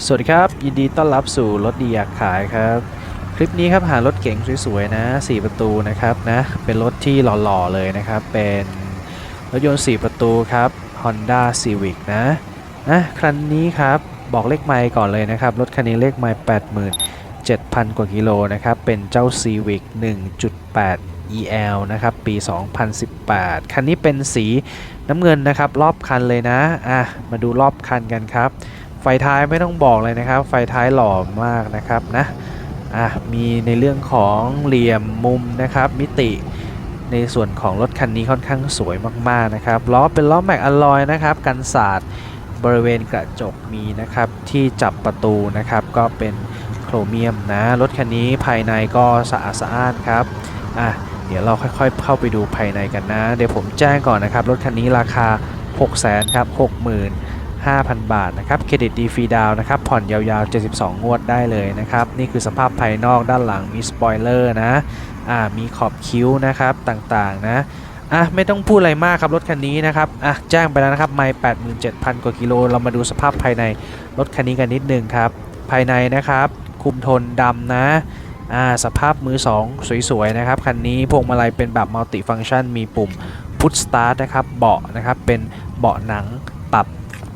สวัสดีครับ ยินดีต้อนรับสู่รถดีอยากขายครับ คลิปนี้ครับหารถเก๋งสวยๆนะ 4 ประตูนะครับนะ เป็นรถที่หล่อๆเลยนะครับ เป็นรถยนต์ 4 ประตูครับ Honda Civic นะนะคันนี้ครับบอกเลขไมล์ก่อนเลยนะครับ รถคันนี้เลขไมล์87,000 กว่ากิโลนะครับ เป็นเจ้า Civic 1.8 EL นะครับ ปี 2018 คันนี้เป็นสีน้ำเงินนะครับ รอบคันเลยนะ อะ มาดูรอบคันกันครับ ไฟท้ายไม่ต้องบอกเลยนะครับ ไฟท้ายหล่อมากนะครับนะอะมีในเรื่องของเหลี่ยมมุมนะครับ มิติในส่วนของรถคันนี้ค่อนข้างสวยมากๆนะครับล้อเป็นล้อแม็กอลลอยนะครับ กันสาดบริเวณกระจกมีนะครับที่จับประตูนะครับก็เป็นโครเมียมนะรถคันนี้ภายในก็สะอาดสะอ้านครับอะเดี๋ยวเราค่อยๆ เข้าไปดูภายในกันนะ เดี๋ยวผมแจ้งก่อนนะครับ รถคันนี้ราคา 6 0 0 0 0ครับ 60,000 5,000 บาทนะครับเครดิตดีฟรีดาวนะครับผ่อนยาวๆ 72 งวดได้เลยนะครับ นี่คือสภาพภายนอกด้านหลังมีสปอยเลอร์นะอ่ามีขอบคิ้วนะครับต่างๆนะอะไม่ต้องพูดอะไรมากครับรถคันนี้นะครับอะแจ้งไปแล้วนะครับไม่87,000 กว่ากิโล เรามาดูสภาพภายในรถคันนี้กันนิดนึงครับ ภายในนะครับ คุมโทนดำนะอ่าสภาพมือ 2 สวยๆนะครับคันนี้พวงมาลัยเป็นแบบมัลติฟัง c t ชันมีปุ่มพุทสตาร์ทนะครับเบาะนะครับเป็นเบาะหนังปรับ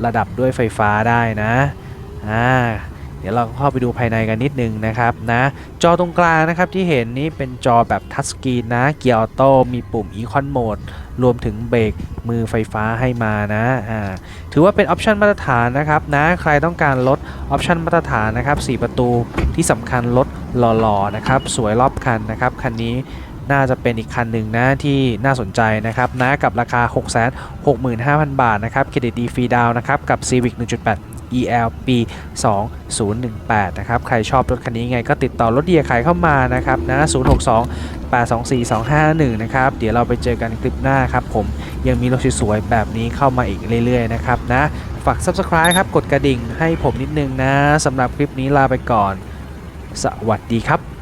ระดับด้วยไฟฟ้าได้นะอ่าเดี๋ยวเราเข้าไปดูภายในกันนิดนึงนะครับนะจอตรงกลางนะครับที่เห็นนี้เป็นจอแบบทัชสกรีนนะเกียร์ออโต้มีปุ่ม Econ Mode รวมถึงเบรกมือไฟฟ้าให้มานะอ่าถือว่าเป็นออปชันมาตรฐานนะครับนะใครต้องการลดออปชันมาตรฐานนะครับ4ประตูที่สำคัญรถหล่อๆนะครับสวยรอบคันนะครับคันนี้ น่าจะเป็นอีกคันหนึ่งนะที่น่าสนใจนะครับนะกับราคา 665,000 บาทนะครับเครดิตดีฟรีดาวนะครับกับ Civic 1.8 EL ปี 2018 นะครับ ใครชอบรถคันนี้ไงก็ติดต่อรถเดียขายเข้ามานะครับนะ 062 824 2551นะครับ เดี๋ยวเราไปเจอกันคลิปหน้าครับผม ยังมีรถสวยๆแบบนี้เข้ามาอีกเรื่อยๆ นะครับนะ ฝาก Subscribe ครับ กดกระดิ่งให้ผมนิดนึงนะ สำหรับคลิปนี้ลาไปก่อน สวัสดีครับ